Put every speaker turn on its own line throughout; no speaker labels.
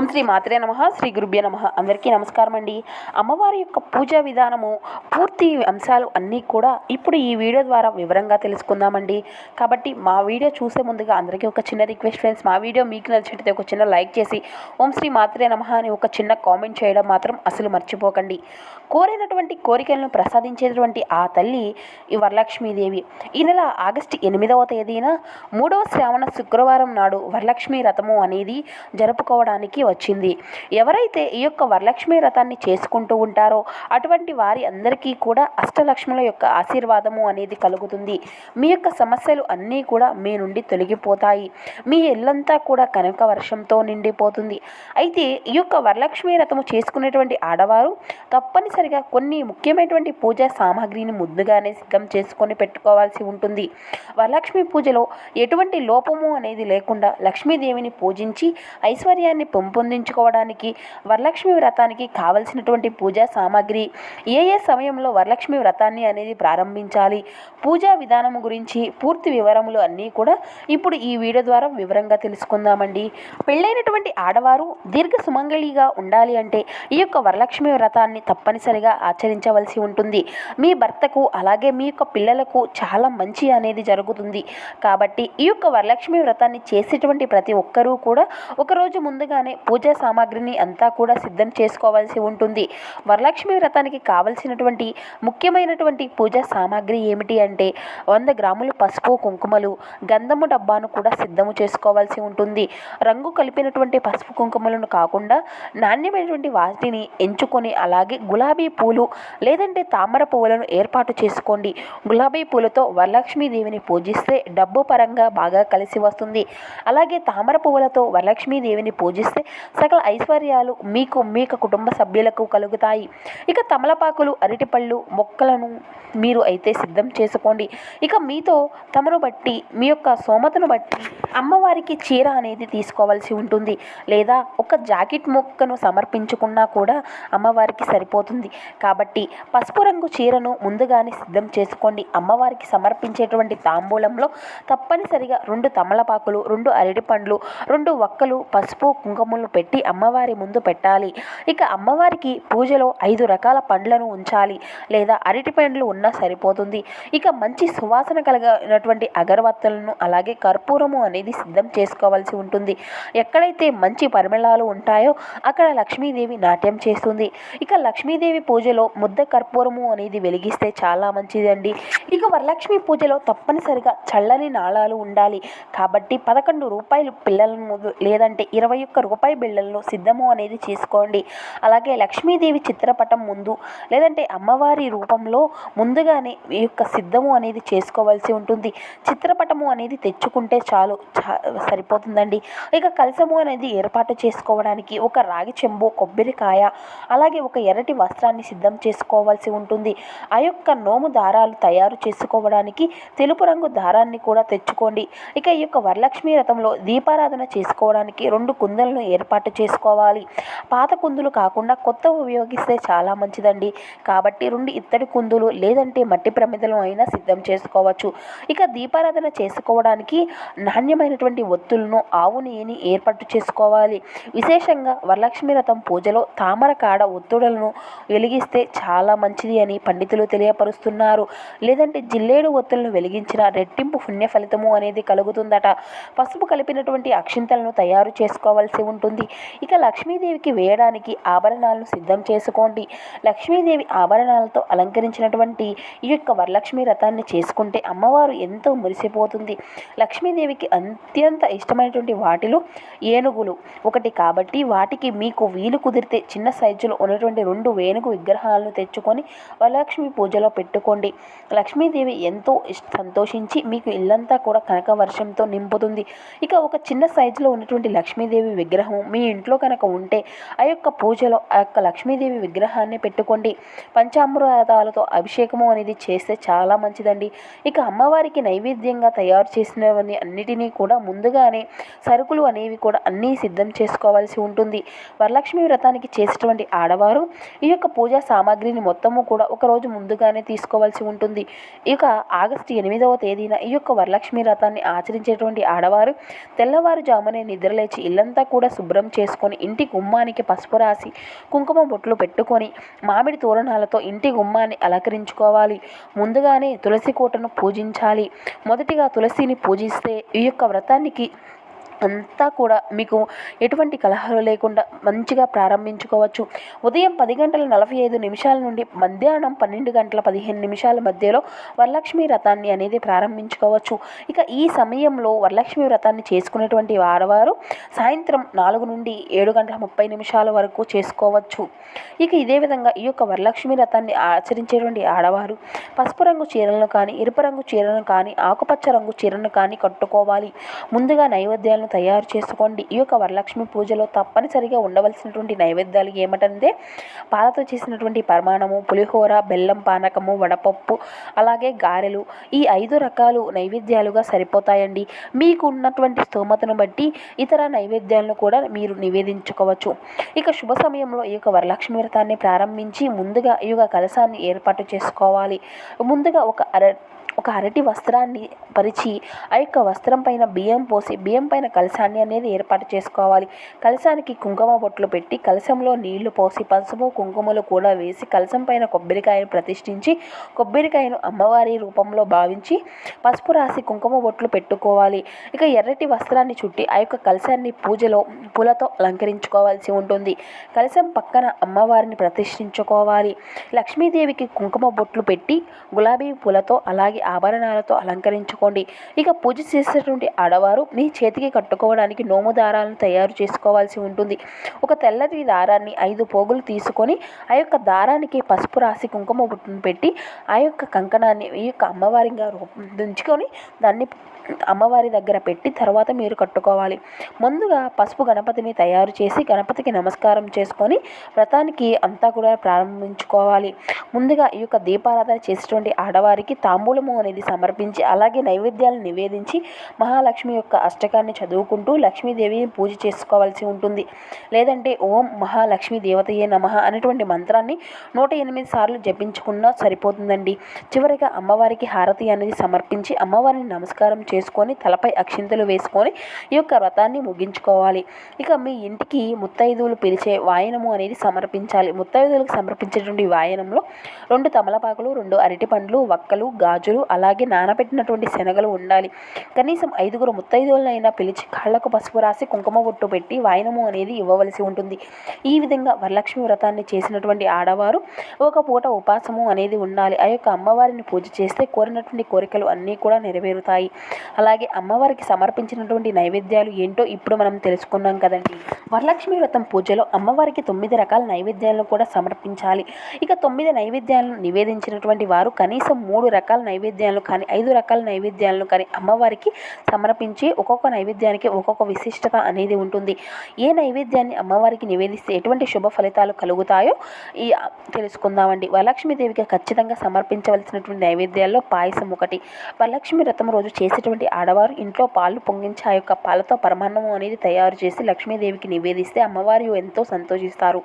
ఓం శ్రీ మాత్రే నమ శ్రీ గురుభ్య నమ. అందరికీ నమస్కారం అండి. అమ్మవారి యొక్క పూజా విధానము పూర్తి అంశాలు అన్నీ కూడా ఇప్పుడు ఈ వీడియో ద్వారా వివరంగా తెలుసుకుందామండి. కాబట్టి మా వీడియో చూసే ముందుగా అందరికీ ఒక చిన్న రిక్వెస్ట్ ఫ్రెండ్స్ మా వీడియో మీకు నచ్చినట్లయితే ఒక చిన్న లైక్ చేసి ఓం శ్రీ మాత్రే నమ అని ఒక చిన్న కామెంట్ చేయడం మాత్రం అసలు మర్చిపోకండి. కోరినటువంటి కోరికలను ప్రసాదించేటువంటి ఆ తల్లి ఈ వరలక్ష్మీదేవి. ఈ నెల ఆగస్టు ఎనిమిదవ తేదీన మూడవ శ్రావణ శుక్రవారం నాడు వరలక్ష్మి రథము అనేది జరుపుకోవడానికి వచ్చింది. ఎవరైతే ఈ యొక్క వరలక్ష్మి రథాన్ని చేసుకుంటూ ఉంటారో అటువంటి వారి అందరికీ కూడా అష్టలక్ష్ముల యొక్క ఆశీర్వాదము అనేది కలుగుతుంది. మీ యొక్క సమస్యలు అన్నీ కూడా మీ నుండి తొలగిపోతాయి. మీ ఇల్లంతా కూడా కనక వర్షంతో నిండిపోతుంది. అయితే ఈ యొక్క వరలక్ష్మి రథము చేసుకునేటువంటి ఆడవారు తప్పనిసరిగా కొన్ని ముఖ్యమైనటువంటి పూజా సామాగ్రిని ముందుగానే సిద్ధం చేసుకొని పెట్టుకోవాల్సి ఉంటుంది. వరలక్ష్మి పూజలో ఎటువంటి లోపము అనేది లేకుండా లక్ష్మీదేవిని పూజించి ఐశ్వర్యాన్ని పెంపొందించుకోవడానికి వరలక్ష్మి వ్రతానికి కావలసినటువంటి పూజా సామాగ్రి ఏ ఏ సమయంలో వరలక్ష్మి వ్రతాన్ని అనేది ప్రారంభించాలి పూజా విధానము గురించి పూర్తి వివరములు అన్నీ కూడా ఇప్పుడు ఈ వీడియో ద్వారా వివరంగా తెలుసుకుందామండి. పెళ్ళైనటువంటి ఆడవారు దీర్ఘ సుమంగళిగా ఉండాలి అంటే ఈ యొక్క వరలక్ష్మి వ్రతాన్ని తప్పనిసరిగా ఆచరించవలసి ఉంటుంది. మీ భర్తకు అలాగే మీ యొక్క పిల్లలకు చాలా మంచి అనేది జరుగుతుంది. కాబట్టి ఈ యొక్క వరలక్ష్మి వ్రతాన్ని చేసేటువంటి ప్రతి ఒక్కరూ కూడా ఒకరోజు ముందుగానే పూజా సామాగ్రిని అంతా కూడా సిద్ధం చేసుకోవాల్సి ఉంటుంది. వరలక్ష్మి వ్రతానికి కావలసినటువంటి ముఖ్యమైనటువంటి పూజా సామాగ్రి ఏమిటి అంటే వంద గ్రాములు పసుపు కుంకుమలు గంధము డబ్బాను కూడా సిద్ధము చేసుకోవాల్సి ఉంటుంది. రంగు కలిపినటువంటి పసుపు కుంకుమలను కాకుండా నాణ్యమైనటువంటి వాటిని ఎంచుకొని అలాగే గులాబీ పూలు లేదంటే తామర పువ్వులను ఏర్పాటు చేసుకోండి. గులాబీ పూలతో వరలక్ష్మీదేవిని పూజిస్తే డబ్బు పరంగా బాగా కలిసి వస్తుంది. అలాగే తామర పువ్వులతో వరలక్ష్మీదేవిని పూజిస్తే సకల ఐశ్వర్యాలు మీకు మీ కుటుంబ సభ్యులకు కలుగుతాయి. ఇక తమలపాకులు అరటిపళ్ళు మొక్కలను మీరు అయితే సిద్ధం చేసుకోండి. ఇక మీతో తమను బట్టి మీ యొక్క సోమతను బట్టి అమ్మవారికి చీర అనేది తీసుకోవాల్సి ఉంటుంది. లేదా ఒక జాకెట్ మొక్కను సమర్పించుకున్నా కూడా అమ్మవారికి సరిపోతుంది. కాబట్టి పసుపు రంగు చీరను ముందుగానే సిద్ధం చేసుకోండి. అమ్మవారికి సమర్పించేటువంటి తాంబూలంలో తప్పనిసరిగా రెండు తమలపాకులు రెండు అరటి పండ్లు రెండు వక్కలు పసుపు కుంకుమలు పెట్టి అమ్మవారి ముందు పెట్టాలి. ఇక అమ్మవారికి పూజలో ఐదు రకాల పండ్లను ఉంచాలి. లేదా అరటి పండ్లు ఉన్నా సరిపోతుంది. ఇక మంచి సువాసన కలిగినటువంటి అగరవత్తులను అలాగే కర్పూరము అనేది సిద్ధం చేసుకోవాల్సి ఉంటుంది. ఎక్కడైతే మంచి పరిమళాలు ఉంటాయో అక్కడ లక్ష్మీదేవి నాట్యం చేస్తుంది. ఇక లక్ష్మీదేవి పూజలో ముద్ద కర్పూరము అనేది వెలిగిస్తే చాలా మంచిదండి. ఇక వరలక్ష్మి పూజలో తప్పనిసరిగా చల్లని నాళాలు ఉండాలి. కాబట్టి పదకొండు రూపాయలు పిల్లలను లేదంటే ఇరవై ఒక్క రూపాయలు రూపాయి బిళ్ళలను సిద్ధము అనేది చేసుకోండి. అలాగే లక్ష్మీదేవి చిత్రపటం ముందు లేదంటే అమ్మవారి రూపంలో ముందుగానే ఈ యొక్క సిద్ధము అనేది చేసుకోవాల్సి ఉంటుంది. చిత్రపటము అనేది తెచ్చుకుంటే చాలు చా సరిపోతుందండి. ఇక కలసము అనేది ఏర్పాటు చేసుకోవడానికి ఒక రాగి చెంబు కొబ్బరికాయ అలాగే ఒక ఎర్రటి వస్త్రాన్ని సిద్ధం చేసుకోవాల్సి ఉంటుంది. ఆ యొక్క నోము దారాలు తయారు చేసుకోవడానికి తెలుపు రంగు దారాన్ని కూడా తెచ్చుకోండి. ఇక ఈ యొక్క వరలక్ష్మి రథంలో దీపారాధన చేసుకోవడానికి రెండు కుందలను ఏర్పాటు చేసుకోవాలి. పాత కుందులు కాకుండా కొత్త ఉపయోగిస్తే చాలా మంచిదండి. కాబట్టి రెండు ఇత్తడి కుందులు లేదంటే మట్టి ప్రమిదలు అయినా సిద్ధం చేసుకోవచ్చు. ఇక దీపారాధన చేసుకోవడానికి నాణ్యమైనటువంటి ఒత్తులను ఆవు నెయ్యిని ఏర్పాటు చేసుకోవాలి. విశేషంగా వరలక్ష్మి రథం పూజలో తామర కాడ ఒత్తుడలను వెలిగిస్తే చాలా మంచిది అని పండితులు తెలియపరుస్తున్నారు. లేదంటే జిల్లేడు ఒత్తులను వెలిగించిన రెట్టింపు పుణ్య ఫలితము అనేది కలుగుతుందట. పసుపు కలిపినటువంటి అక్షింతలను తయారు చేసుకోవాల్సి ఉంటుంది ఉంటుంది. ఇక లక్ష్మీదేవికి వేయడానికి ఆభరణాలను సిద్ధం చేసుకోండి. లక్ష్మీదేవి ఆభరణాలతో అలంకరించినటువంటి ఈ యొక్క వరలక్ష్మి రథాన్ని చేసుకుంటే అమ్మవారు ఎంతో మురిసిపోతుంది. లక్ష్మీదేవికి అత్యంత ఇష్టమైనటువంటి వాటిలో ఏనుగులు. ఒకటి కాబట్టి వాటికి మీకు వీలు కుదిరితే చిన్న సైజులో ఉన్నటువంటి రెండు వేణుగు విగ్రహాలను తెచ్చుకొని వరలక్ష్మి పూజలో పెట్టుకోండి. లక్ష్మీదేవి ఎంతో సంతోషించి మీకు ఇల్లంతా కూడా కనక వర్షంతో నింపుతుంది. ఇక ఒక చిన్న సైజులో ఉన్నటువంటి లక్ష్మీదేవి విగ్రహం మీ ఇంట్లో కనుక ఉంటే ఆ యొక్క పూజలో ఆ యొక్క లక్ష్మీదేవి విగ్రహాన్ని పెట్టుకోండి. పంచామృతాలతో అభిషేకము అనేది చేస్తే చాలా మంచిదండి. ఇక అమ్మవారికి నైవేద్యంగా తయారు చేసినవన్నీ అన్నిటినీ కూడా ముందుగానే సరుకులు అనేవి కూడా అన్నీ సిద్ధం చేసుకోవాల్సి ఉంటుంది. వరలక్ష్మి వ్రతానికి చేసేటువంటి ఆడవారు ఈ యొక్క పూజా సామాగ్రిని మొత్తము కూడా ఒక రోజు ముందుగానే తీసుకోవాల్సి ఉంటుంది. ఇక ఆగస్టు ఎనిమిదవ తేదీన ఈ యొక్క వరలక్ష్మి వ్రతాన్ని ఆచరించేటువంటి ఆడవారు తెల్లవారుజామునే నిద్రలేచి ఇల్లంతా కూడా శుభ్రం చేసుకొని ఇంటి గుమ్మానికి పసుపు రాసి కుంకుమ బొట్లు పెట్టుకొని మామిడి తోరణాలతో ఇంటి గుమ్మాన్ని అలంకరించుకోవాలి. ముందుగానే తులసి కోటను పూజించాలి. మొదటిగా తులసిని పూజిస్తే ఈ యొక్క వ్రతానికి అంతా కూడా మీకు ఎటువంటి కలహాలు లేకుండా మంచిగా ప్రారంభించుకోవచ్చు. ఉదయం పది గంటల నలభై ఐదు నిమిషాల నుండి మధ్యాహ్నం పన్నెండు గంటల పదిహేను నిమిషాల మధ్యలో వరలక్ష్మి వ్రతాన్ని అనేది ప్రారంభించుకోవచ్చు. ఇక ఈ సమయంలో వరలక్ష్మి వ్రతాన్ని చేసుకునేటువంటి ఆడవారు సాయంత్రం నాలుగు నుండి ఏడు గంటల ముప్పై నిమిషాల వరకు చేసుకోవచ్చు. ఇక ఇదే విధంగా ఈ యొక్క వరలక్ష్మి వ్రతాన్ని ఆచరించేటువంటి ఆడవారు పసుపు రంగు చీరలను కానీ ఎరుపు రంగు చీరలను కానీ ఆకుపచ్చ రంగు చీరను కానీ కట్టుకోవాలి. ముందుగా నైవేద్యాలను తయారు చేసుకోండి. ఈ యొక్క వరలక్ష్మి పూజలో తప్పనిసరిగా ఉండవలసినటువంటి నైవేద్యాలు ఏమిటంటే పాలతో చేసినటువంటి పరిమాణము పులిహోర బెల్లం పానకము వడపప్పు అలాగే గారెలు. ఈ ఐదు రకాలు నైవేద్యాలుగా సరిపోతాయండి. మీకు ఉన్నటువంటి స్తోమతను బట్టి ఇతర నైవేద్యాలను కూడా మీరు నివేదించుకోవచ్చు. ఇక శుభ సమయంలో ఈ యొక్క వరలక్ష్మి వ్రతాన్ని ప్రారంభించి ముందుగా ఈ యొక్క కలశాన్ని ఏర్పాటు చేసుకోవాలి. ముందుగా ఒక అర ఒక అరటి వస్త్రాన్ని పరిచి ఆ యొక్క వస్త్రం పైన బియ్యం పోసి బియ్యం పైన కలశాన్ని అనేది ఏర్పాటు చేసుకోవాలి. కలశానికి కుంకుమ బొట్లు పెట్టి కలశంలో నీళ్ళు పోసి పసుపు కుంకుమలు కూడా వేసి కలశం పైన కొబ్బరికాయను ప్రతిష్ఠించి కొబ్బరికాయను అమ్మవారి రూపంలో భావించి పసుపు రాసి కుంకుమ బొట్లు పెట్టుకోవాలి. ఇక ఎర్రటి వస్త్రాన్ని చుట్టి ఆ యొక్క కలశాన్ని పూజలో పూలతో అలంకరించుకోవాల్సి ఉంటుంది. కలశం పక్కన అమ్మవారిని ప్రతిష్ఠించుకోవాలి. లక్ష్మీదేవికి కుంకుమ బొట్లు పెట్టి గులాబీ పూలతో అలాగే ఆభరణాలతో అలంకరించుకోండి. ఇక పూజ చేసేటువంటి ఆడవారు మీ చేతికి కట్టుకోవడానికి నోము దారాలను తయారు చేసుకోవాల్సి ఉంటుంది. ఒక తెల్లటి దారాన్ని ఐదు పోగులు తీసుకొని ఆ యొక్క దారానికి పసుపు రాసి కుంకుమ బుట్టును పెట్టి ఆ యొక్క కంకణాన్ని ఈ యొక్క అమ్మవారిగా రూపొందించుకొని దాన్ని అమ్మవారి దగ్గర పెట్టి తర్వాత మీరు కట్టుకోవాలి. ముందుగా పసుపు గణపతిని తయారు చేసి గణపతికి నమస్కారం చేసుకొని వ్రతానికి అంతా కూడా ప్రారంభించుకోవాలి. ముందుగా ఈ యొక్క దీపారాధన చేసేటువంటి ఆడవారికి తాంబూలము అనేది సమర్పించి అలాగే నైవేద్యాలు నివేదించి మహాలక్ష్మి యొక్క అష్టకాన్ని చదువుకుంటూ లక్ష్మీదేవిని పూజ చేసుకోవాల్సి ఉంటుంది. లేదంటే ఓం మహాలక్ష్మి దేవతయే నమ అనేటువంటి మంత్రాన్ని నూట ఎనిమిది సార్లు జపించుకున్నా సరిపోతుందండి. చివరిగా అమ్మవారికి హారతి అనేది సమర్పించి అమ్మవారిని నమస్కారం చేసుకొని తలపై అక్షింతలు వేసుకొని ఈ యొక్క వ్రతాన్ని ముగించుకోవాలి. ఇక మీ ఇంటికి ముత్తైదువులు పిలిచే వాయనము అనేది సమర్పించాలి. ముత్తైదువులకు సమర్పించేటువంటి వాయనంలో రెండు తమలపాకులు రెండు అరటి పండ్లు వక్కలు గాజులు అలాగే నానబెట్టినటువంటి శనగలు ఉండాలి. కనీసం ఐదుగురు ముత్తైదువులైనా పిలిచి కాళ్ళకు పసుపు రాసి కుంకుమ బొట్టు పెట్టి వాయనము అనేది ఇవ్వవలసి ఉంటుంది. ఈ విధంగా వరలక్ష్మి వ్రతాన్ని చేసినటువంటి ఆడవారు ఒక పూట ఉపాసము అనేది ఉండాలి. ఆ యొక్క అమ్మవారిని పూజ చేస్తే కోరినటువంటి కోరికలు అన్నీ కూడా నెరవేరుతాయి. అలాగే అమ్మవారికి సమర్పించినటువంటి నైవేద్యాలు ఏంటో ఇప్పుడు మనం తెలుసుకున్నాం కదండి. వరలక్ష్మి వ్రతం పూజలో అమ్మవారికి తొమ్మిది రకాల నైవేద్యాలను కూడా సమర్పించాలి. ఇక తొమ్మిది నైవేద్యాలను నివేదించినటువంటి వారు కనీసం మూడు రకాల నైవేద్యాలను కానీ ఐదు రకాల నైవేద్యాలను కానీ అమ్మవారికి సమర్పించి ఒక్కొక్క నైవేద్యానికి ఒక్కొక్క విశిష్టత అనేది ఉంటుంది. ఏ నైవేద్యాన్ని అమ్మవారికి నివేదిస్తే ఎటువంటి శుభ ఫలితాలు కలుగుతాయో ఈ తెలుసుకుందామండి. వరలక్ష్మీదేవికి ఖచ్చితంగా సమర్పించవలసినటువంటి నైవేద్యాల్లో పాయసం ఒకటి. వరలక్ష్మి వ్రతం రోజు చేసేటువంటి ఆడవారు ఇంట్లో పాలు పొంగించి ఆ యొక్క పాలతో పరమాన్నము అనేది తయారు చేసి లక్ష్మీదేవికి నివేదిస్తే అమ్మవారు ఎంతో సంతోషిస్తారు.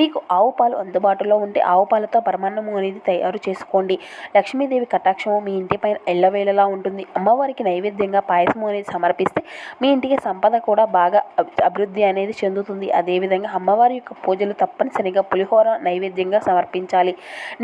మీకు ఆవు పాలు అందుబాటులో ఉంటే ఆవు పాలతో పరమాన్నము అనేది తయారు చేసుకోండి. లక్ష్మీదేవి కటాక్షము మీ ఇంటిపైన ఎల్లవేళలా ఉంటుంది. అమ్మవారికి నైవేద్యంగా పాయసం అనేది సమర్పిస్తే మీ ఇంటికి సంపద కూడా బాగా అభివృద్ధి అనేది చెందుతుంది. అదేవిధంగా అమ్మవారి యొక్క పూజలు తప్పనిసరిగా పులిహోర నైవేద్యంగా సమర్పించాలి.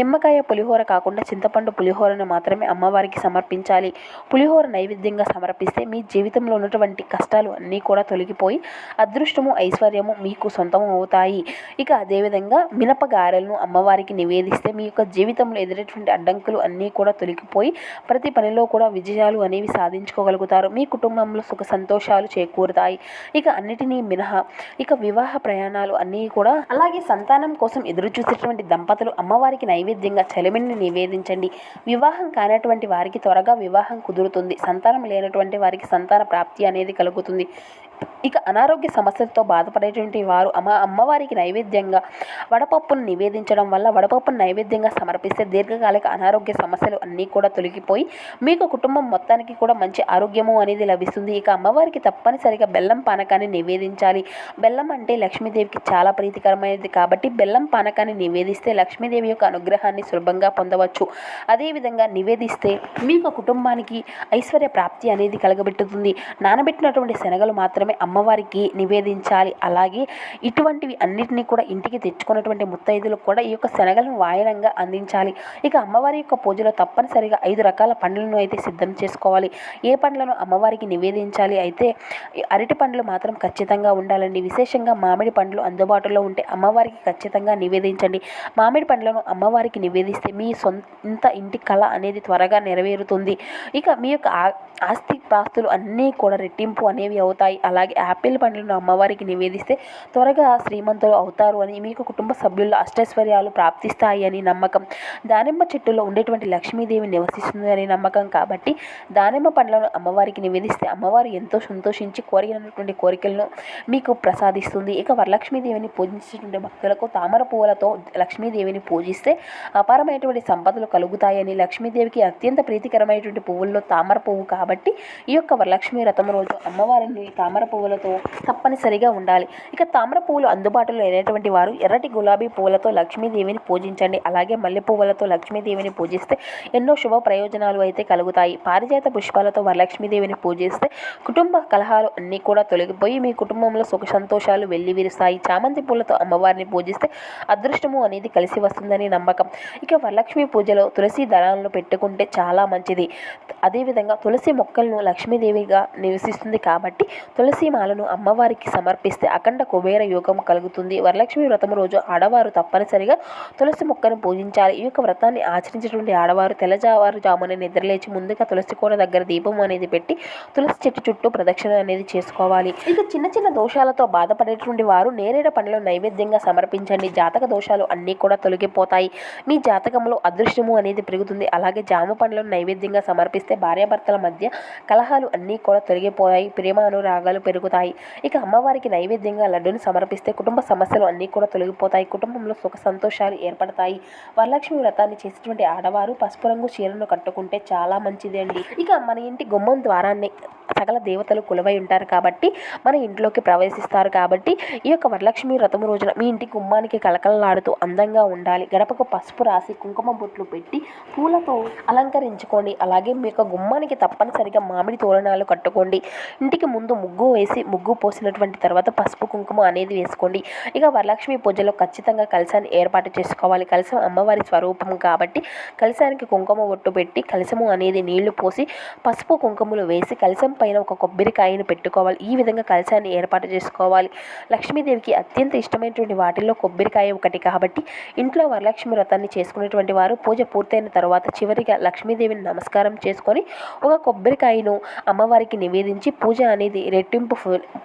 నిమ్మకాయ పులిహోర కాకుండా చింతపండు పులిహోరను మాత్రమే అమ్మవారికి సమర్పించాలి. పులిహోర నైవేద్యంగా సమర్పిస్తే మీ జీవితంలో ఉన్నటువంటి కష్టాలు అన్నీ కూడా తొలగిపోయి అదృష్టము ఐశ్వర్యము మీకు సొంతం అవుతాయి. ఇక అదేవిధంగా మినప గారెలను అమ్మవారికి నివేదిస్తే మీ యొక్క జీవితంలో ఎదురేటువంటి అడ్డంకులు అన్నీ కూడా తొలగిపోయి ప్రతి పనిలో కూడా విజయాలు అనేవి సాధించుకోగలుగుతారు. మీ కుటుంబంలో సుఖ సంతోషాలు చేకూరుతాయి. ఇక అన్నిటినీ మినహా. ఇక వివాహ ప్రయాణాలు అన్నీ కూడా అలాగే సంతానం కోసం ఎదురు చూసేటువంటి దంపతులు అమ్మవారికి నైవేద్యంగా చలిమిని నివేదించండి. వివాహం కానటువంటి వారికి త్వరగా వివాహం కుదురుతుంది. సంతానం లేనటువంటి వారికి సంతాన ప్రాప్తి అనేది కలుగుతుంది. ఇక అనారోగ్య సమస్యలతో బాధపడేటువంటి వారు అమ్మ అమ్మవారికి నైవేద్యంగా వడపప్పును నివేదించడం వల్ల వడపప్పును నైవేద్యంగా సమర్పిస్తే దీర్ఘకాలిక అనారోగ్య సమస్యలు అన్నీ కూడా తొలగిపోయి మీకు కుటుంబం మొత్తానికి కూడా మంచి ఆరోగ్యము అనేది లభిస్తుంది. ఇక అమ్మవారికి తప్పనిసరిగా బెల్లం పానకాన్ని నివేదించాలి. బెల్లం అంటే లక్ష్మీదేవికి చాలా ప్రీతికరమైనది కాబట్టి బెల్లం పానకాన్ని నివేదిస్తే లక్ష్మీదేవి యొక్క అనుగ్రహాన్ని సులభంగా పొందవచ్చు. అదేవిధంగా నివేదిస్తే మీకు కుటుంబానికి ఐశ్వర్య ప్రాప్తి అనేది కలగబెట్టుతుంది. నానబెట్టినటువంటి శనగలు మాత్రమే మాత్రమే అమ్మవారికి నివేదించాలి. అలాగే ఇటువంటివి అన్నిటినీ కూడా ఇంటికి తెచ్చుకున్నటువంటి ముత్తైదులకు కూడా ఈ యొక్క శనగలను వాయనంగా అందించాలి. ఇక అమ్మవారి యొక్క పూజలో తప్పనిసరిగా ఐదు రకాల పండ్లను అయితే సిద్ధం చేసుకోవాలి. ఏ పండ్లను అమ్మవారికి నివేదించాలి? అయితే అరటి పండ్లు మాత్రం ఖచ్చితంగా ఉండాలండి. విశేషంగా మామిడి పండ్లు అందుబాటులో ఉంటే అమ్మవారికి ఖచ్చితంగా నివేదించండి. మామిడి పండ్లను అమ్మవారికి నివేదిస్తే మీ సొంత ఇంటి కళ అనేది త్వరగా నెరవేరుతుంది. ఇక మీ యొక్క ఆస్తి ప్రాస్తులు అన్నీ కూడా రెట్టింపు అనేవి అవుతాయి. అలా అలాగే యాపిల్ పండ్లను అమ్మవారికి నివేదిస్తే త్వరగా శ్రీమంతులు అవుతారు అని మీకు కుటుంబ సభ్యుల్లో అష్టైశ్వర్యాలు ప్రాప్తిస్తాయి అని నమ్మకం. దానిమ్మ చెట్టులో ఉండేటువంటి లక్ష్మీదేవి నివసిస్తుంది అని నమ్మకం. కాబట్టి దానిమ్మ పండ్లను అమ్మవారికి నివేదిస్తే అమ్మవారు ఎంతో సంతోషించి కోరినటువంటి కోరికలను మీకు ప్రసాదిస్తుంది. ఇక వరలక్ష్మీదేవిని పూజించేటువంటి భక్తులకు తామర పువ్వులతో లక్ష్మీదేవిని పూజిస్తే అపారమైనటువంటి సంపదలు కలుగుతాయని లక్ష్మీదేవికి అత్యంత ప్రీతికరమైనటువంటి పువ్వుల్లో తామర పువ్వు కాబట్టి ఈ యొక్క వరలక్ష్మి రథం రోజు అమ్మవారిని తామర పువ్వులతో తప్పనిసరిగా ఉండాలి. ఇక తామర పువ్వులు అందుబాటులో లేనటువంటి వారు ఎర్రటి గులాబీ పువ్వులతో లక్ష్మీదేవిని పూజించండి. అలాగే మల్లె పువ్వులతో లక్ష్మీదేవిని పూజిస్తే ఎన్నో శుభ ప్రయోజనాలు అయితే కలుగుతాయి. పారిజాత పుష్పాలతో వరలక్ష్మీదేవిని పూజిస్తే కుటుంబ కలహాలు అన్నీ కూడా తొలగిపోయి మీ కుటుంబంలో సుఖ సంతోషాలు వెల్లివిరుస్తాయి. చామంతి పూలతో అమ్మవారిని పూజిస్తే అదృష్టము అనేది కలిసి వస్తుందని నమ్మకం. ఇక వరలక్ష్మి పూజలో తులసి దళాలను పెట్టుకుంటే చాలా మంచిది. అదేవిధంగా తులసి మొక్కలను లక్ష్మీదేవిగా నివసిస్తుంది కాబట్టి తులసి మాలను అమ్మవారికి సమర్పిస్తే అఖండ కుబేర యోగం కలుగుతుంది. వరలక్ష్మి వ్రతం రోజు ఆడవారు తప్పనిసరిగా తులసి మొక్కను పూజించాలి. ఈ యొక్క వ్రతాన్ని ఆచరించినటువంటి ఆడవారు తెల్లజావారు జామున నిద్రలేచి ముందుగా తులసి కోట దగ్గర దీపం అనేది పెట్టి తులసి చెట్టు చుట్టూ ప్రదక్షిణ అనేది చేసుకోవాలి. ఇక చిన్న చిన్న దోషాలతో బాధపడేటువంటి వారు నేరేడ పండ్లను నైవేద్యంగా సమర్పించండి. జాతక దోషాలు అన్నీ కూడా తొలగిపోతాయి. మీ జాతకంలో అదృష్టము అనేది పెరుగుతుంది. అలాగే జామ పండ్లను నైవేద్యంగా సమర్పిస్తే భార్యాభర్తల మధ్య కలహాలు అన్నీ కూడా తొలగిపోయాయి ప్రేమ అనురాగాలు పెరుగుతాయి. ఇక అమ్మవారికి నైవేద్యంగా లడ్డును సమర్పిస్తే కుటుంబ సమస్యలు అన్నీ కూడా తొలగిపోతాయి. కుటుంబంలో సుఖ సంతోషాలు ఏర్పడతాయి. వరలక్ష్మి వ్రతాన్ని చేసేటువంటి ఆడవారు పసుపు రంగు చీరను కట్టుకుంటే చాలా మంచిది అండి. ఇక మన ఇంటి గుమ్మం ద్వారాన్ని సకల దేవతలు కొలువై ఉంటారు కాబట్టి మన ఇంట్లోకి ప్రవేశిస్తారు కాబట్టి ఈ యొక్క వరలక్ష్మి వ్రతం రోజున మీ ఇంటి గుమ్మానికి కలకలలాడుతూ అందంగా ఉండాలి. గడపకు పసుపు రాసి కుంకుమ బొట్లు పెట్టి పూలతో అలంకరించుకోండి. అలాగే మీ యొక్క గుమ్మానికి తప్పనిసరిగా మామిడి తోరణాలు కట్టుకోండి. ఇంటికి ముందు ముగ్గు వేసి ముగ్గు పోసినటువంటి తర్వాత పసుపు కుంకుమ అనేది వేసుకోండి. ఇక వరలక్ష్మి పూజలో ఖచ్చితంగా కలశాన్ని ఏర్పాటు చేసుకోవాలి. కలశం అమ్మవారి స్వరూపం కాబట్టి కలశానికి కుంకుమ ఒట్టు పెట్టి కలశము అనేది నీళ్ళు పోసి పసుపు కుంకుమలు వేసి కలశం పైన ఒక కొబ్బరికాయను పెట్టుకోవాలి. ఈ విధంగా కలశాన్ని ఏర్పాటు చేసుకోవాలి. లక్ష్మీదేవికి అత్యంత ఇష్టమైనటువంటి వాటిల్లో కొబ్బరికాయ ఒకటి కాబట్టి ఇంట్లో వరలక్ష్మి వ్రతాన్ని చేసుకునేటువంటి వారు పూజ పూర్తయిన తర్వాత చివరిగా లక్ష్మీదేవిని నమస్కారం చేసుకొని ఒక కొబ్బరికాయను అమ్మవారికి నివేదించి పూజ అనేది రెట్టింపు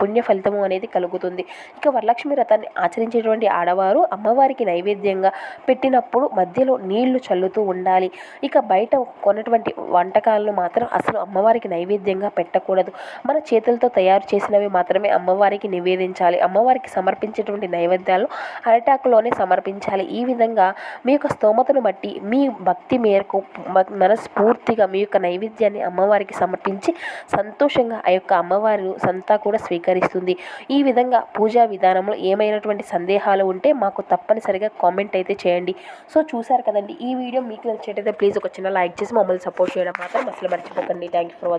పుణ్య ఫలితము అనేది కలుగుతుంది. ఇక వరలక్ష్మి వ్రతాన్ని ఆచరించేటువంటి ఆడవారు అమ్మవారికి నైవేద్యంగా పెట్టినప్పుడు మధ్యలో నీళ్ళు చల్లుతూ ఉండాలి. ఇక బయట కొన్నటువంటి వంటకాలను మాత్రం అసలు అమ్మవారికి నైవేద్యంగా పెట్టకూడదు. మన చేతులతో తయారు చేసినవి మాత్రమే అమ్మవారికి నివేదించాలి. అమ్మవారికి సమర్పించేటువంటి నైవేద్యాలు అరటాకులోనే సమర్పించాలి. ఈ విధంగా మీ యొక్క స్తోమతను బట్టి మీ భక్తి మేరకు మనస్ఫూర్తిగా మీ యొక్క నైవేద్యాన్ని అమ్మవారికి సమర్పించి సంతోషంగా ఆ యొక్క అమ్మవారు సంత కూడా స్వీకరిస్తుంది. ఈ విధంగా పూజా విధానంలో ఏమైనటువంటి సందేహాలు ఉంటే మాకు తప్పనిసరిగా కామెంట్ అయితే చేయండి. సో చూసారు కదండి ఈ వీడియో మీకు నచ్చేటైతే ప్లీజ్ ఒక చిన్న లైక్ చేసి మమ్మల్ని సపోర్ట్ చేయడం మాత్రం అసలు మర్చిపోకండి. Thank you for watching